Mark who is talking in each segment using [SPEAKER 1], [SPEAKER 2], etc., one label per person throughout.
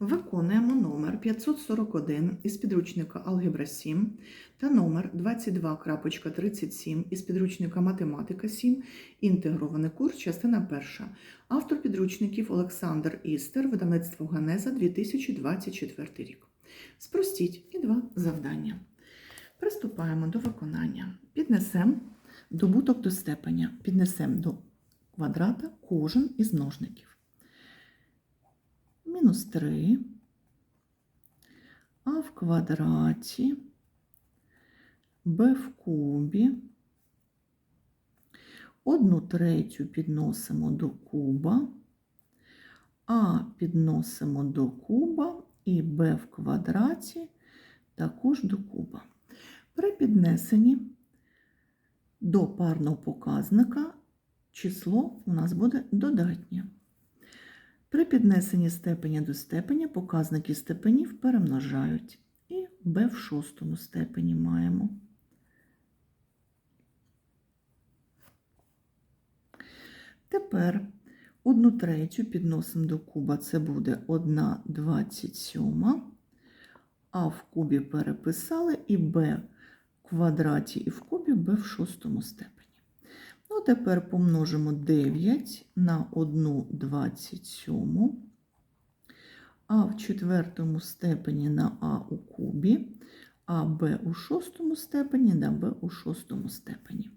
[SPEAKER 1] Виконуємо номер 541 із підручника Алгебра 7 та номер 22.37 із підручника Математика 7, інтегрований курс, частина перша. Автор підручників Олександр Істер, видавництво Ганеза 2024 рік. Спростіть і два завдання. Приступаємо до виконання. Піднесемо добуток до степеня, піднесемо до квадрата кожен із множників мінус 3, а в квадраті, b в кубі, одну третю підносимо до куба, а підносимо до куба і b в квадраті також до куба. При піднесенні до парного показника число у нас буде додатнє. При піднесенні степеня до степеня показники степенів перемножають. І b в шостому степені маємо. Тепер одну третю підносимо до куба, це буде 1 27, а в кубі переписали і b в квадраті і в кубі b в шостому степені. Ну, тепер помножимо 9 на 1 27, а в четвертому степені на а у кубі, а b у шостому степені на b у шостому степені.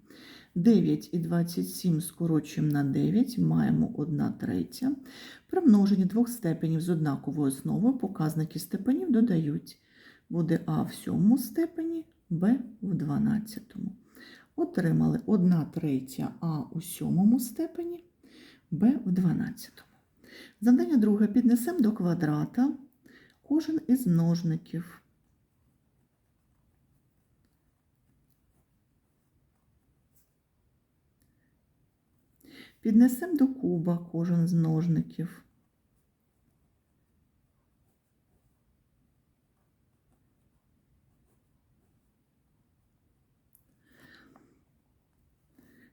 [SPEAKER 1] 9 і 27 скорочуємо на 9, маємо 1 третя. При множенні двох степенів з однаковою основою показники степенів додають. Буде а в сьомому степені, b в 12. Отримали 1 третя А у сьомому степені, Б в 12. Завдання друге. Піднесемо до квадрата кожен із множників. Піднесемо до куба кожен з множників.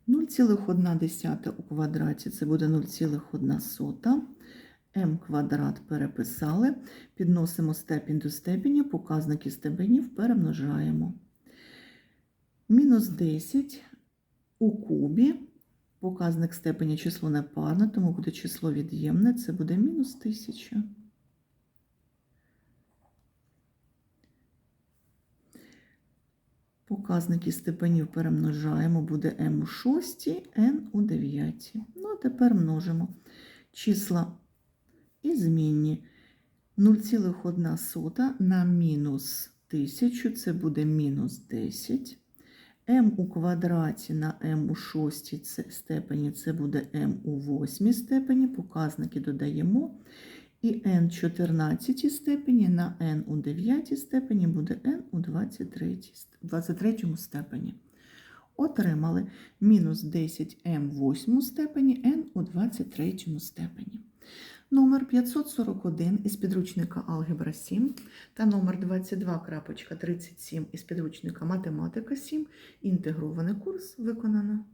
[SPEAKER 1] Нуль цілих одна десята у квадраті це буде 0,1. М квадрат переписали, підносимо степінь до степені, показники степенів перемножаємо. Мінус 10 у кубі, показник степені число непарне, тому буде число від'ємне, це буде мінус 1000. Показники степенів перемножаємо, буде m у 6, n у 9. Ну, а тепер множимо числа і змінні 0,1 на мінус 1000, це буде мінус 10. m у квадраті на m у 6 степені, це буде m у 8 степені, показники додаємо. І n в 14 степені на n у 9 степені буде n у 23, 23 степені. Отримали мінус 10m в 8 степені, n у 23 степені. Номер 541 із підручника Алгебра 7 та номер 22.37 із підручника Математика 7. Інтегрований курс виконано.